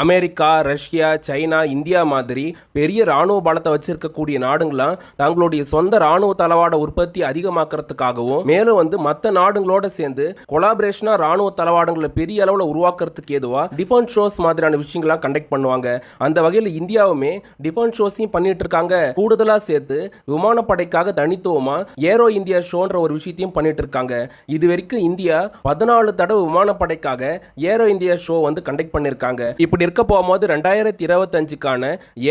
America Russia China India மாதிரி பெரிய ராணுவ பலத்தை வச்சிருக்கக்கூடிய நாடுங்களாம் தங்களுடைய சொந்த ராணுவ தளவாட உற்பத்தி அதிகமாக்குறதுக்காகவும் மேலும் வந்து மற்ற நாடுகளோட சேர்ந்து கொலாபரேஷனாக ராணுவ தளவாடங்களை பெரிய அளவில் உருவாக்குறதுக்கு ஏதுவாக டிஃபென்ஸ் ஷோஸ் மாதிரியான விஷயங்கள்லாம் கண்டக்ட் பண்ணுவாங்க. அந்த வகையில் இந்தியாவுமே டிஃபென்ஸ் ஷோஸையும் பண்ணிட்டு இருக்காங்க. கூடுதலாக சேர்த்து விமானப்படைக்காக தனித்துவமாக ஏரோ இந்தியா ஷோன்ற ஒரு விஷயத்தையும் பண்ணிட்டு இருக்காங்க. இது வரைக்கும் இந்தியா பதினாலு தடவை விமானப்படைக்காக ஏரோ இந்தியா ஷோ வந்து கண்டக்ட் பண்ணியிருக்காங்க இப்படி இருக்க போகும்போது ரெண்டாயிரத்தி இருபத்தஞ்சுக்கான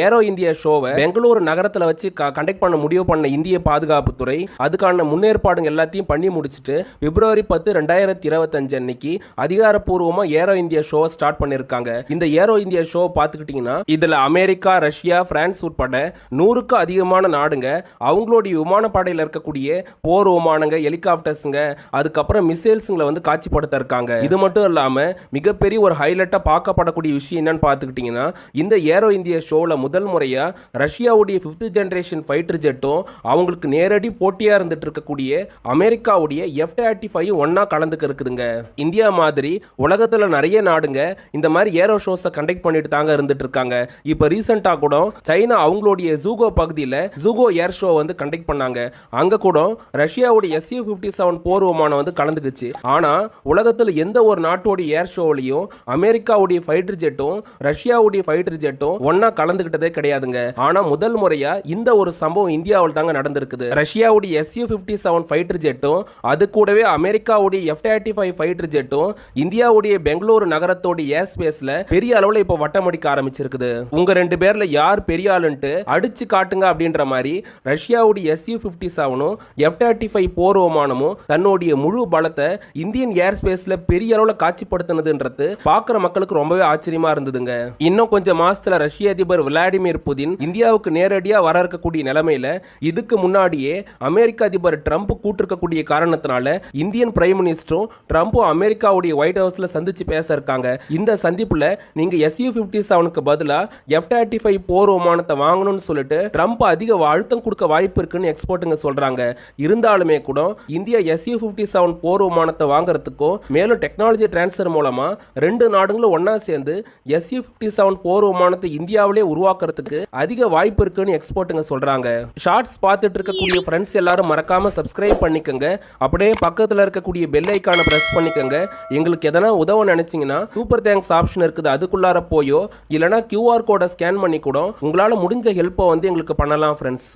ஏரோ இந்தியா ஷோவை பெங்களூரு நகரத்தில் வச்சு கண்டக்ட் பண்ண முடிவு பண்ண இந்திய பாதுகாப்புத்துறை அதுக்கான முன்னேற்பாடுங்க எல்லாத்தையும் பண்ணி முடிச்சுட்டு பிப்ரவரி பத்து ரெண்டாயிரத்தி இருபத்தஞ்சு அன்னைக்கு அதிகாரப்பூர்வமாக ஏரோ இந்தியா ஷோவை ஸ்டார்ட் பண்ணிருக்காங்க. இந்த ஏரோ இந்தியா ஷோ பார்த்துக்கிட்டிங்கன்னா இதில் அமெரிக்கா ரஷ்யா பிரான்ஸ் உட்பட நூறுக்கும் அதிகமான நாடுங்க. அவங்களுடைய விமானப்படையில் இருக்கக்கூடிய போர் விமானங்க ஹெலிகாப்டர்ஸுங்க அதுக்கப்புறம் மிசைல்ஸுங்களை வந்து காட்சிப்படுத்த இருக்காங்க. இது மட்டும் இல்லாமல் மிகப்பெரிய ஒரு ஹைலைட்டாக பார்க்கப்படக்கூடிய விஷயம் என்னன்னு பார்த்துக்கிட்டிங்கன்னா இந்த ஏரோ இந்தியா ஷோவில் முதல் முறையா ரஷ்யாவுடைய ஃபிஃப்த் ஜென்ரேஷன் ஃபைட்டர் ஜெட்டும் அவங்களுக்கு நேரடி போட்டியாக இருந்துட்டு இருக்கக்கூடிய அமெரிக்காவுடைய எஃப் தேர்ட்டி ஃபைவ் ஒன்னா கலந்துக்க இருக்குதுங்க. இந்தியா மாதிரி உலகத்தில் நிறைய நாடுங்க இந்த மாதிரி ஏரோ ஷோஸை கண்டக்ட் பண்ணிட்டு தாங்க இருந்துட்டு இருக்காங்க இப்போ ரீசெண்டாக கூட சைனா அவங்களுடைய ஜூகோ பகுதியில் ஜூகோ ஏர் ஷோ வந்து கண்டக்ட் பண்ணாங்க. அங்கே கூட ரஷ்யாவுடைய எஸ்யூ ஃபிஃப்டி செவன் போர் விமானம் வந்து கலந்துக்குச்சு. ஆனால் உலகத்தில் எந்த ஒரு நாட்டோடைய ஏர் ஷோவிலையும் அமெரிக்காவுடைய ஃபைட்டர் ஜெட்டும் ரஷ்யாவுடைய ஃபைட்டர் ஜெட்டும் ஒன்னா கலந்துகிட்டதே கிடையாதுங்க. ஆனா முதல் முறையா இந்த ஒரு சம்பவம் இந்தியாவில் தாங்க நடந்திருக்குது. ரஷ்யாவுடைய எஸ்யூ பிப்டி செவன் ஃபைட்டர் ஜெட்டும் அது கூடவே அமெரிக்காவுடைய எஃப் தேர்ட்டி ஃபைவ் ஃபைட்டர் ஜெட்டும் இந்தியாவுடைய பெங்களூரு நகரத்தோடைய ஏர் ஸ்பேஸ்ல பெரிய அளவுல இப்போ வட்டமடிக்க ஆரம்பிச்சிருக்குது. உங்க ரெண்டு பேர்ல யார் பெரிய ஆளுன்ட்டு அடிச்சு காட்டுங்க அப்படின்ற மாதிரி ரஷ்யாவுடைய எஸ்யூ பிப்டி செவனும் எஃப் தேர்ட்டி ஃபைவ் போர் விமானமும் தன்னுடைய முழு பலத்தை இந்தியன் ஏர் ஸ்பேஸ்ல பெரிய அளவுல காட்சிப்படுத்தினதுன்றது பார்க்குற மக்களுக்கு ரொம்பவே ஆச்சரியமா இருந்ததுங்க இன்னும் கொஞ்சம் மாசத்துல ரஷ்ய அதிபர் விளாடிமிர் புதின் இந்தியாவுக்கு நேரடியா வர இருக்கக்கூடிய நிலைமையில இதுக்கு முன்னாடியே அமெரிக்க அதிபர் ட்ரம்ப் கூட்டிருக்கக்கூடிய காரணத்தினால இந்தியன் பிரைம் மினிஸ்டரும் ட்ரம்ப்பும் அமெரிக்காவுடைய ஒயிட் ஹவுஸ்ல சந்திச்சு பேச இருக்காங்க. இந்த சந்திப்புல நீங்க எஸ்யூ பிப்டி செவனுக்கு பதிலா எஃப் தேர்ட்டி ஃபைவ் போர் விமானத்தை வாங்கணும்னு சொல்லிட்டு ட்ரம்ப் அதிக அழுத்தம் கொடுக்க வாய்ப்பு இருக்குன்னு எக்ஸ்போர்ட்டுங்க சொல்றாங்க. இருந்தாலுமே கூட இந்தியா எஸ்யூ பிப்டி செவன் போர் விமானத்தை வாங்குறதுக்கும் மேலும் டெக்னாலஜி டிரான்ஸ்ஃபர் மூலமா ரெண்டு நாடுகளும் ஒன்னா சேர்ந்து எஸ்யூ பிப்டி செவன் போர் விமானத்தை இந்தியாவிலே உருவாக்குறதுக்கு அதிக வாய்ப்பு இருக்குன்னு எக்ஸ்போர்ட்டுங்க சொல்றாங்க. ஷார்ட்ஸ் பார்த்துட்டு இருக்கக்கூடிய ஃப்ரெண்ட்ஸ் எல்லாரும் மறக்காம சப்ஸ்கிரைப் பண்ணிக்கோங்க. அப்படியே பக்கத்துல இருக்கக்கூடிய பெல் ஐக்கானை பிரஸ் பண்ணிக்கோங்க. எங்களுக்கு எதனா உதவ நினைச்சீங்கன்னா சூப்பர் தேங்க்ஸ் ஆப்ஷன் இருக்குது. அதுக்குள்ளார போயோ இல்லைனா கியூஆர் கோடை ஸ்கேன் பண்ணி கூட உங்களால முடிஞ்ச ஹெல்ப்பை வந்து எங்களுக்கு பண்ணலாம் ஃப்ரெண்ட்ஸ்